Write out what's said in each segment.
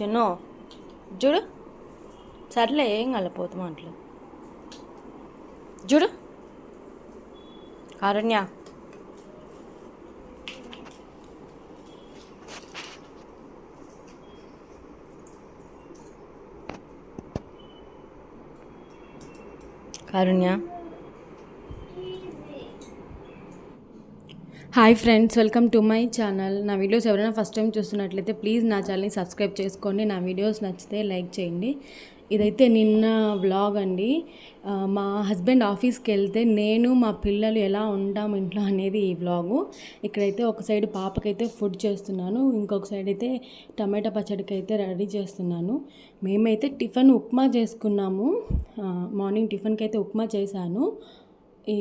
షను చూడు సర్లే ఏం కలపోతాం అట్లా చూడు Karunya Karunya hi friends welcome to my channel. నా వీడియోస్ ఎవరైనా ఫస్ట్ టైం చూస్తున్నట్లయితే ప్లీజ్ నా ఛానల్ని సబ్స్క్రైబ్ చేసుకోండి. నా వీడియోస్ నచ్చితే లైక్ చేయండి. ఇదైతే నిన్న వ్లాగ్ అండి. మా హస్బెండ్ ఆఫీస్కి వెళ్తే నేను మా పిల్లలు ఎలా ఉంటాం ఇంట్లో అనేది ఈ వ్లాగు ఇక్కడైతే ఒక సైడ్ పాపకైతే ఫుడ్ చేస్తున్నాను ఇంకొక సైడ్ అయితే టమాటా పచ్చడికి అయితే రెడీ చేస్తున్నాను. మేమైతే టిఫిన్ ఉప్మా చేసుకున్నాము. మార్నింగ్ టిఫిన్కి అయితే ఉప్మా చేశాను. ఈ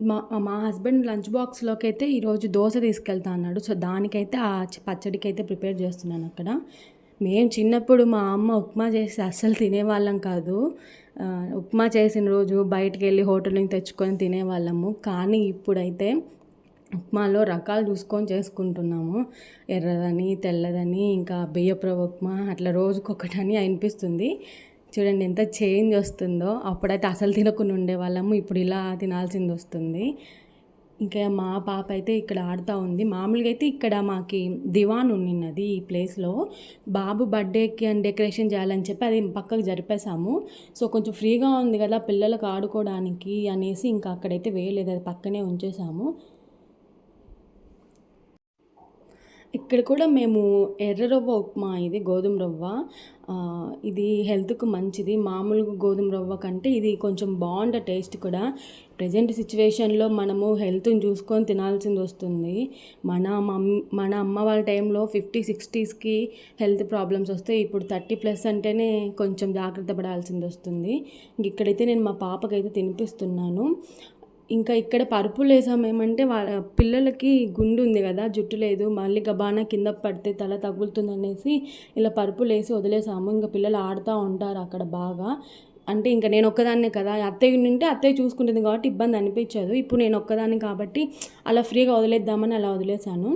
మా మా హస్బెండ్ లంచ్ బాక్స్లోకి అయితే ఈరోజు దోశ తీసుకెళ్తా అన్నాడు. సో దానికైతే ఆ పచ్చడికైతే పచ్చడికి అయితే ప్రిపేర్ చేస్తున్నాను అక్కడ. మేము చిన్నప్పుడు మా అమ్మ ఉప్మా చేసి అస్సలు తినేవాళ్ళం కాదు. ఉప్మా చేసిన రోజు బయటికి వెళ్ళి హోటల్ నుంచి తెచ్చుకొని తినేవాళ్ళము. కానీ ఇప్పుడైతే ఉప్మాలో రకాలు చూసుకొని చేసుకుంటున్నాము. ఎర్రదని తెల్లదని ఇంకా బియ్యపు ఉప్మా అట్లా రోజుకొకటని అనిపిస్తుంది. చూడండి ఎంత చేంజ్ వస్తుందో. అప్పుడైతే అసలు తినకుండా ఉండేవాళ్ళము. ఇప్పుడు ఇలా తినాల్సింది వస్తుంది. ఇంకా మా పాప అయితే ఇక్కడ ఆడుతూ ఉంది. మామూలుగా అయితే ఇక్కడ మాకి దివాన్ ఉన్నది ఈ ప్లేస్లో. బాబు బర్త్డేకి అండ్ డెకరేషన్ చేయాలని చెప్పి అది పక్కకు జరిపేశాము. సో కొంచెం ఫ్రీగా ఉంది కదా పిల్లలకు ఆడుకోవడానికి అనేసి ఇంకా అక్కడైతే వేయలేదు. అది పక్కనే ఉంచేసాము ఇక్కడ కూడా మేము ఎర్ర రవ్వ ఉప్మా ఇది గోధుమ రవ్వ. ఇది హెల్త్కు మంచిది. మామూలుగా గోధుమ రవ్వ కంటే ఇది కొంచెం బాగుండే టేస్ట్ కూడా. ప్రజెంట్ సిచ్యువేషన్లో మనము హెల్త్ని చూసుకొని తినాల్సింది వస్తుంది. మన మమ్ మన అమ్మ వాళ్ళ టైంలో ఫిఫ్టీ సిక్స్టీస్కి హెల్త్ ప్రాబ్లమ్స్ వస్తాయి ఇప్పుడు థర్టీ ప్లస్ అంటేనే కొంచెం జాగ్రత్త పడాల్సింది వస్తుంది. ఇంక ఇక్కడైతే నేను మా పాపకైతే తినిపిస్తున్నాను. ఇంకా ఇక్కడ పరుపులు వేసామేమంటే వాళ్ళ పిల్లలకి గుండు ఉంది కదా జుట్టు లేదు మళ్ళీ గబానా కింద పడితే తల తగులుతుంది అనేసి ఇలా పరుపులు వేసి వదిలేసాము. ఇంకా పిల్లలు ఆడుతూ ఉంటారు అక్కడ బాగా. అంటే ఇంకా నేను ఒక్కదాన్నే కదా అత్తయ్య ఉంటే అత్తయ్య చూసుకుంటుంది కాబట్టి ఇబ్బంది అనిపించదు. ఇప్పుడు నేను ఒక్కదాన్ని కాబట్టి అలా ఫ్రీగా వదిలేద్దామని అలా వదిలేసాను.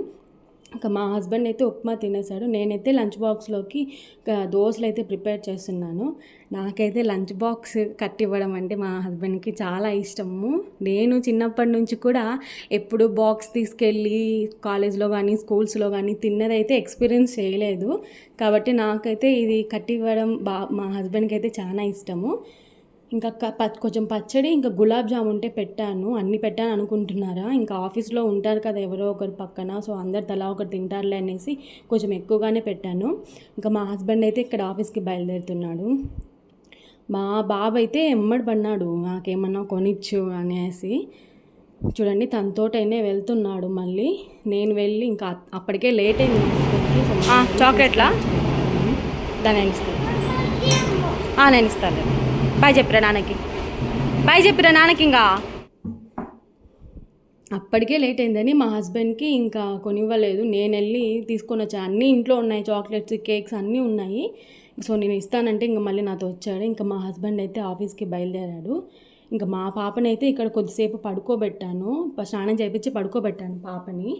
ఇంకా మా హస్బెండ్ అయితే ఉప్మా తినేసాడు. నేనైతే లంచ్ బాక్స్లోకి దోశలు అయితే ప్రిపేర్ చేస్తున్నాను. నాకైతే లంచ్ బాక్స్ కట్టి ఇవ్వడం అంటే మా హస్బెండ్కి చాలా ఇష్టము. నేను చిన్నప్పటి నుంచి కూడా ఎప్పుడు బాక్స్ తీసుకెళ్ళి కాలేజ్లో కానీ స్కూల్స్లో కానీ తిన్నదైతే ఎక్స్పీరియన్స్ చేయలేదు. కాబట్టి నాకైతే ఇది కట్టివ్వడం బా మా హస్బెండ్కి అయితే చాలా ఇష్టము. ఇంకా కొంచెం పచ్చడి ఇంకా గులాబ్ జామ్ ఉంటే పెట్టాను. అన్ని పెట్టాను అనుకుంటున్నారా? ఇంకా ఆఫీస్లో ఉంటారు కదా ఎవరో ఒకరు పక్కన సో అందరు తలా ఒకరు తింటారులే అనేసి కొంచెం ఎక్కువగానే పెట్టాను. ఇంకా మా హస్బెండ్ అయితే ఇక్కడ ఆఫీస్కి బయలుదేరుతున్నాడు. మా బాబు అయితే ఎమ్మడి పడినాడు నాకేమన్నా కొనిచ్చు అనేసి. చూడండి తనతోటైనా వెళ్తున్నాడు మళ్ళీ. నేను వెళ్ళి ఇంకా అప్పటికే లేట్ అయింది. చాక్లెట్లా? దాన్ని నేను ఇస్తాను. నేను ఇస్తాను. బాయ్ చెప్పిరా నాన్నకి. బాయ్ చెప్పిరా నాన్నకి ఇంకా. అప్పటికే లేట్ అయిందని మా హస్బెండ్కి ఇంకా కొనివ్వలేదు. నేను వెళ్ళి తీసుకొని వచ్చాను అన్నీ ఇంట్లో ఉన్నాయి. చాక్లెట్స్ కేక్స్ అన్నీ ఉన్నాయి. సో నేను ఇస్తానంటే ఇంకా మళ్ళీ నాతో వచ్చాడు. ఇంకా మా హస్బెండ్ అయితే ఆఫీస్కి బయలుదేరాడు. ఇంకా మా పాపనైతే ఇక్కడ కొద్దిసేపు పడుకోబెట్టాను. స్నానం చేయించి పడుకోబెట్టాను పాపని.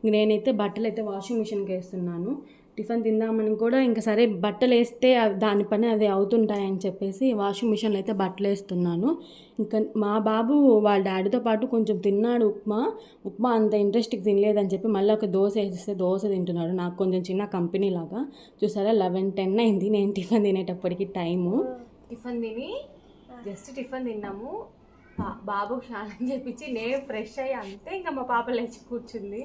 ఇంక నేనైతే బట్టలు అయితే వాషింగ్ మిషన్కి వేస్తున్నాను. టిఫిన్ తిందామని కూడా ఇంకా సరే బట్టలు వేస్తే దాని పని అది అవుతుంటాయని చెప్పేసి వాషింగ్ మిషన్లో అయితే బట్టలు వేస్తున్నాను ఇంకా మా బాబు వాళ్ళ డాడీతో పాటు కొంచెం తిన్నాడు ఉప్మా. ఉప్మా అంత ఇంట్రెస్ట్కి తినలేదని చెప్పి మళ్ళీ ఒక దోశ వేసేస్తే దోశ తింటున్నాడు. నాకు కొంచెం చిన్న కంపెనీ లాగా. చూసారా లెవెన్ టెన్ అయింది నేను టిఫిన్ తినేటప్పటికి టైము. టిఫిన్ తిని జస్ట్ టిఫిన్ తిన్నాము. బాబు బాబుకి స్నానం చేపించి నేను ఫ్రెష్ అయ్యి అంతే ఇంకా మా పాప లేచి కూర్చుంది.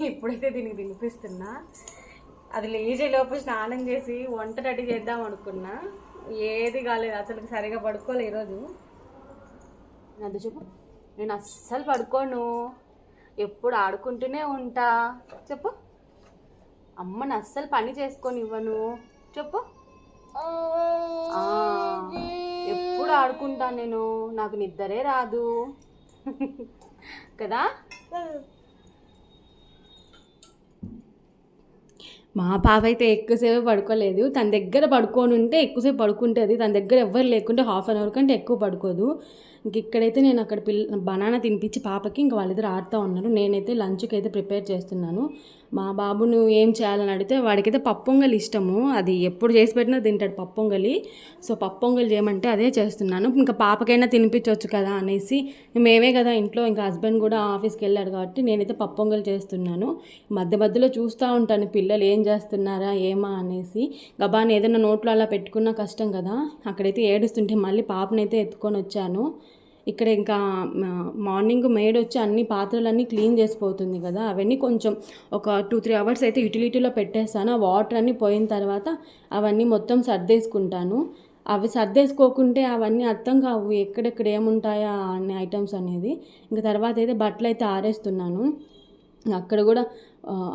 ఇప్పుడైతే దీనికి తినిపిస్తున్నా. అది లేచేలోపు స్నానం చేసి వంట రెడీ చేద్దాం అనుకున్నా. ఏది కాలేదు అసలు సరిగా పడుకోలే ఈరోజు. అది చెప్పు. నేను అస్సలు పడుకోను. ఎప్పుడు ఆడుకుంటూనే ఉంటా. చెప్పు. అమ్మని అస్సలు పని చేసుకొని ఇవ్వను చెప్పు ఎప్పుడు ఆడుకుంటాను నేను? నాకు నిద్రే రాదు. కదా? మా పాప అయితే ఎక్కువసేపు పడుకోలేదు. తన దగ్గర పడుకొని ఉంటే ఎక్కువసేపు పడుకుంటుంది. తన దగ్గర ఎవ్వరు లేకుంటే హాఫ్ అన్ అవర్ కంటే ఎక్కువ పడుకోదు. ఇంక ఇక్కడైతే నేను అక్కడ పిల్ల బనానా తినిపించి పాపకి ఇంక వాళ్ళిద్దరు ఆడుతూ ఉన్నారు. నేనైతే లంచ్కి అయితే ప్రిపేర్ చేస్తున్నాను. మా బాబు నువ్వు ఏం చేయాలని అడిగితే వాడికైతే పప్పొంగలి ఇష్టము. అది ఎప్పుడు చేసి పెట్టినా తింటాడు పప్పొంగలి సో పప్పొంగలి చేయమంటే అదే చేస్తున్నాను. ఇంకా పాపకైనా తినిపించవచ్చు కదా అనేసి మేమే కదా ఇంట్లో ఇంకా హస్బెండ్ కూడా ఆఫీస్కి వెళ్ళాడు కాబట్టి నేనైతే పప్పొంగలి చేస్తున్నాను. మధ్య మధ్యలో చూస్తూ ఉంటాను పిల్లలు ఏం చేస్తున్నారా ఏమా అనేసి. గబాన్ ఏదైనా నోట్లో అలా పెట్టుకున్నా కష్టం కదా. అక్కడైతే ఏడుస్తుంటే మళ్ళీ పాపనైతే ఎత్తుకొని వచ్చాను. ఇక్కడ ఇంకా మార్నింగ్ మేడ్ వచ్చి అన్ని పాత్రలన్నీ క్లీన్ చేసిపోతుంది కదా. అవన్నీ కొంచెం ఒక టూ త్రీ అవర్స్ అయితే యూటిలిటీలో పెట్టేస్తాను. ఆ వాటర్ అన్నీ పోయిన తర్వాత అవన్నీ మొత్తం సర్దేసుకుంటాను. అవి సర్దేసుకోకుంటే అవన్నీ అర్థం కావు ఎక్కడెక్కడ ఏముంటాయా అన్ని ఐటమ్స్ అనేది. ఇంకా తర్వాత అయితే బట్టలు అయితే ఆరేస్తున్నాను. అక్కడ కూడా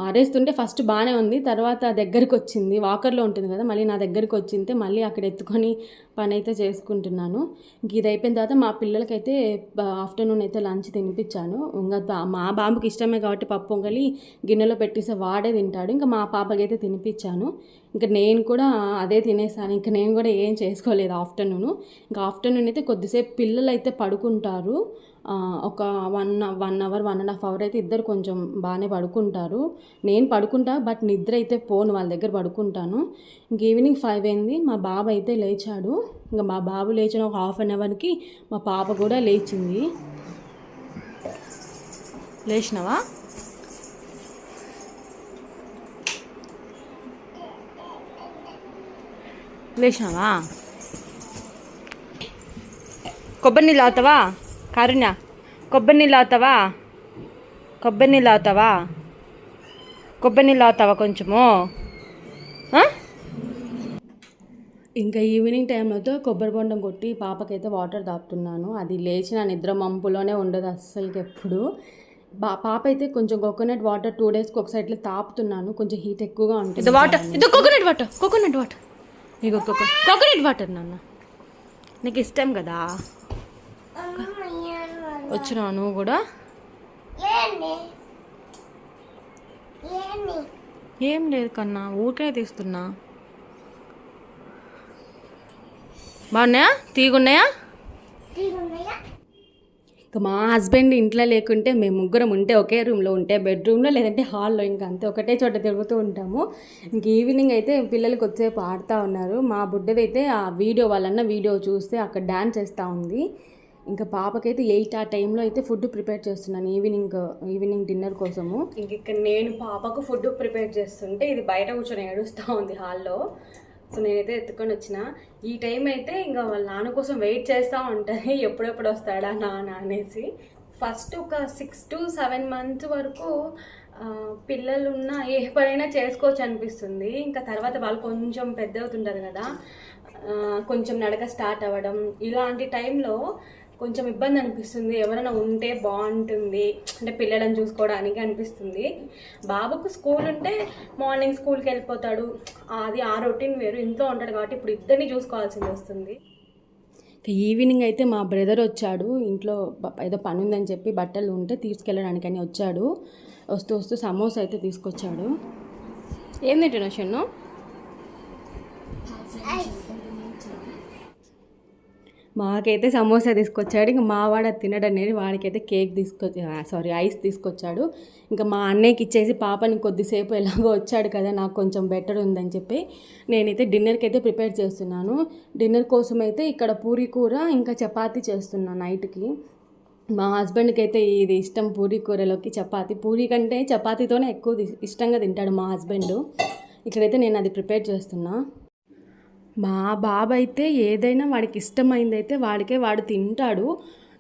ఆరేస్తుంటే ఫస్ట్ బాగానే ఉంది తర్వాత దగ్గరికి వచ్చింది వాకర్లో ఉంటుంది కదా మళ్ళీ నా దగ్గరికి వచ్చింటే మళ్ళీ అక్కడ ఎత్తుకొని పని అయితే చేసుకుంటున్నాను. ఇంక ఇది అయిపోయిన తర్వాత మా పిల్లలకైతే ఆఫ్టర్నూన్ అయితే లంచ్ తినిపించాను ఇంకా మా బాబుకి ఇష్టమే కాబట్టి పప్పు పొంగలి గిన్నెలో పెట్టేసి వాడే తింటాడు. ఇంకా మా పాపకి అయితే తినిపించాను ఇంకా నేను కూడా అదే తినేసాను. ఇంకా నేను కూడా ఏం చేసుకోలేదు ఆఫ్టర్నూన్. ఇంకా ఆఫ్టర్నూన్ అయితే కొద్దిసేపు పిల్లలు అయితే పడుకుంటారు ఒక one one hour one and half hour అయితే ఇద్దరు కొంచెం బాగానే పడుకుంటారు. నేను పడుకుంటా బట్ నిద్ర అయితే పోను వాళ్ళ దగ్గర పడుకుంటాను. ఇంక ఈవినింగ్ ఫైవ్ అయింది. మా బాబు అయితే లేచాడు. ఇంకా మా బాబు లేచిన ఒక హాఫ్ అన్ అవర్కి మా పాప కూడా లేచింది. లేచినావా? లేచినావా కొబ్బరి నీళ్ళు అవుతావా కారుణ్య కొబ్బరి నీళ్ళు అవుతావా కొబ్బరి నీళ్ళు అవుతావా కొబ్బరి నీళ్ళు అవుతావా కొంచెము? ఇంకా ఈవినింగ్ టైంలో కొబ్బరి బొండం కొట్టి పాపకైతే వాటర్ తాపుతున్నాను అది లేచిన నిద్ర మంపులోనే ఉండదు అస్సలకి ఎప్పుడు బా పాప అయితే కొంచెం కోకోనట్ వాటర్ టూ డేస్కి ఒకసారి ఇట్లా తాపుతున్నాను. కొంచెం హీట్ ఎక్కువగా ఉంటుంది వాటర్ ఇది కోకోనట్ వాటర్ కోకోనట్ వాటర్. నీకు కోకో కోకోనట్ వాటర్ నాన్న. నీకు ఇష్టం కదా? వచ్చినా నువ్వు కూడా? ఏం లేదు కన్నా ఊరికే తీస్తున్నా. బాగున్నాయా? తీగున్నాయా? ఇక మా హస్బెండ్ ఇంట్లో లేకుంటే మేము ముగ్గురం ఉంటే ఒకే రూమ్లో ఉంటే బెడ్రూమ్లో లేదంటే హాల్లో ఇంకా అంతే. ఒకటే చోట తిరుగుతూ ఉంటాము. ఇంక ఈవినింగ్ అయితే పిల్లలకి వచ్చేపు ఆడుతూ ఉన్నారు. మా బుడ్డదైతే ఆ వీడియో వాళ్ళన్న వీడియో చూస్తే అక్కడ డ్యాన్స్ చేస్తూ ఉంది. ఇంకా పాపకైతే ఎయిట్ ఆ టైంలో అయితే ఫుడ్ ప్రిపేర్ చేస్తున్నాను ఈవినింగ్ ఈవినింగ్ డిన్నర్ కోసము. ఇంక ఇక్కడ నేను పాపకు ఫుడ్ ప్రిపేర్ చేస్తుంటే ఇది బయట కూర్చొని ఏడుస్తూ ఉంది హాల్లో. సో నేనైతే ఎత్తుకొని వచ్చిన. ఈ టైం అయితే ఇంకా వాళ్ళ నాన్న కోసం వెయిట్ చేస్తూ ఉంటుంది ఎప్పుడెప్పుడు వస్తాడా నాన్న అనేసి. ఫస్ట్ ఒక సిక్స్ టు సెవెన్ మంత్స్ వరకు పిల్లలు ఉన్న ఏ పనైనా చేసుకోవచ్చు అనిపిస్తుంది. ఇంకా తర్వాత వాళ్ళు కొంచెం పెద్ద అవుతుంటారు కదా కొంచెం నడక స్టార్ట్ అవ్వడం ఇలాంటి టైంలో కొంచెం ఇబ్బంది అనిపిస్తుంది. ఎవరైనా ఉంటే బాగుంటుంది. అంటే పిల్లలను చూసుకోవడానికి అనిపిస్తుంది. బాబుకు స్కూల్ ఉంటే మార్నింగ్ స్కూల్కి వెళ్ళిపోతాడు. అది ఆ రొటీన్ వేరు. ఇంట్లో ఉంటాడు కాబట్టి ఇప్పుడు ఇద్దరిని చూసుకోవాల్సింది వస్తుంది. ఇక ఈవినింగ్ అయితే మా బ్రదర్ వచ్చాడు. ఇంట్లో ఏదో పని ఉందని చెప్పి బట్టలు ఉంటే తీసుకెళ్ళడానికి అని వచ్చాడు. వస్తూ వస్తూ సమోసా అయితే తీసుకొచ్చాడు. ఏం తింటున్నావు షన్ను? మాకైతే సమోసా తీసుకొచ్చాడు. ఇంకా మా వాడు అది తినడం అనేది వాడికైతే కేక్ తీసుకొచ్చి సారీ ఐస్ తీసుకొచ్చాడు. ఇంకా మా అన్నయ్యకి ఇచ్చేసి పాపని కొద్దిసేపు ఎలాగో వచ్చాడు కదా నాకు కొంచెం బెటర్ ఉందని చెప్పి నేనైతే డిన్నర్కి అయితే ప్రిపేర్ చేస్తున్నాను. డిన్నర్ కోసం అయితే ఇక్కడ పూరి కూర ఇంకా చపాతీ చేస్తున్నాను నైట్కి. మా హస్బెండ్కి అయితే ఇది ఇష్టం పూరి కూరలోకి చపాతి. పూరి కంటే చపాతీతోనే ఎక్కువ ఇష్టంగా తింటాడు మా హస్బెండ్. ఇక్కడైతే నేను అది ప్రిపేర్ చేస్తున్నా. మా బాబు అయితే ఏదైనా వాడికి ఇష్టమైంది అయితే వాడికే వాడు తింటాడు.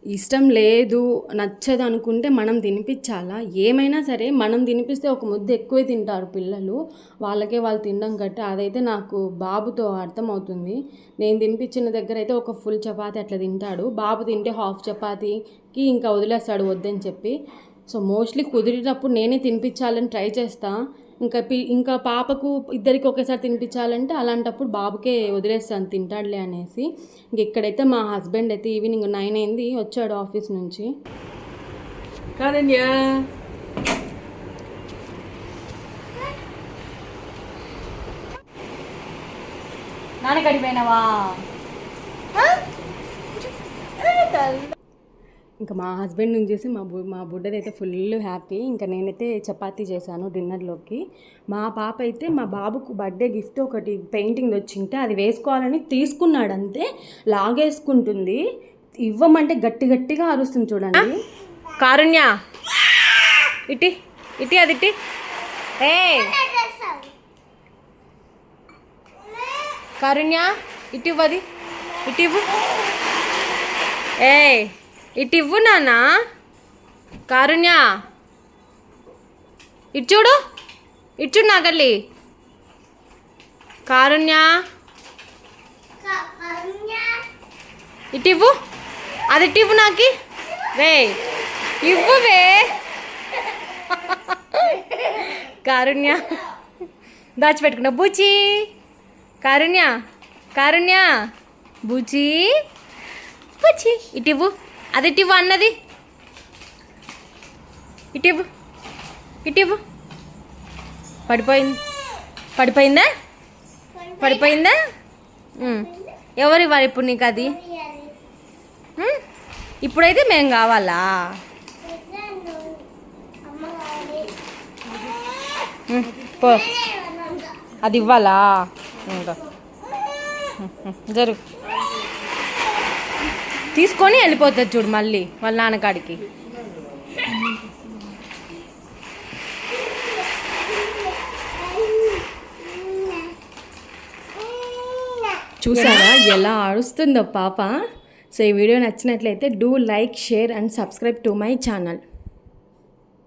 ఇష్టం లేదు నచ్చదు అనుకుంటే మనం తినిపించాలా? ఏమైనా సరే మనం తినిపిస్తే ఒక ముద్ద ఎక్కువే తింటారు పిల్లలు. వాళ్ళకే వాళ్ళు తినడం గట్ట అదైతే నాకు బాబుతో అర్థమవుతుంది. నేను తినిపించిన దగ్గర అయితే ఒక ఫుల్ చపాతి అట్లా తింటాడు. బాబు తింటే హాఫ్ చపాతీకి ఇంకా వదిలేస్తాడు వద్దని చెప్పి. సో మోస్ట్లీ కుదిరినప్పుడు నేనే తినిపించాలని ట్రై చేస్తా. ఇంకా పి ఇంకా పాపకు ఇద్దరికి ఒకేసారి తినిపించాలంటే అలాంటప్పుడు బాబుకే వదిలేస్తాను తింటాడులే అనేసి. ఇంక ఇక్కడైతే మా హస్బెండ్ అయితే ఈవినింగ్ నైన్ అయింది వచ్చాడు ఆఫీస్ నుంచి. కాదన్యా నాన్న కడిపోయినావా ఇంకా మా హస్బెండ్ నుంచి మా బు మా బుడ్డది అయితే ఫుల్ హ్యాపీ. ఇంకా నేనైతే చపాతీ చేశాను డిన్నర్లోకి. మా పాప అయితే మా బాబుకు బర్త్డే గిఫ్ట్ ఒకటి పెయింటింగ్ వచ్చింటే అది వేసుకోవాలని తీసుకున్నాడు అంతే లాగేసుకుంటుంది. ఇవ్వమంటే గట్టి గట్టిగా అరుస్తుంది చూడండి. కారుణ్య ఇటీ ఇటీ అది ఇటీ. ఏ కారుణ్య ఇటు అది ఇటు ఇవ్వు. ఏ ఇటు ఇవ్వు నాన్న. కారుణ్య. ఇటు చూడు. ఇటు చూడు నాగల్లి కారుణ్య. ఇటు ఇవ్వు. అది ఇటు ఇవ్వు నాకి. వే. ఇవ్వు వే. కారుణ్య. దాచిపెట్టుకున్నా బూచి. కారుణ్య. కారుణ్య. బూచి. బూచి. ఇటు ఇవ్వు. అది ఇటు ఇవ్వు అన్నది. ఇటు ఇవ్వు. ఇటు ఇవ్వు. పడిపోయింది. పడిపోయిందా? పడిపోయిందా? ఎవరు ఇవ్వాలి ఇప్పుడు నీకు అది? ఇప్పుడైతే మేము కావాలా? పో. అది ఇవ్వాలా? ఇంకా జరుగు. తీసుకొని వెళ్ళిపోతుంది చూడు మళ్ళీ వాళ్ళ నాన్నకాడికి. చూసారా? ఎలా ఆడుస్తుందో పాప. సో ఈ వీడియో నచ్చినట్లయితే do like share and subscribe to my channel.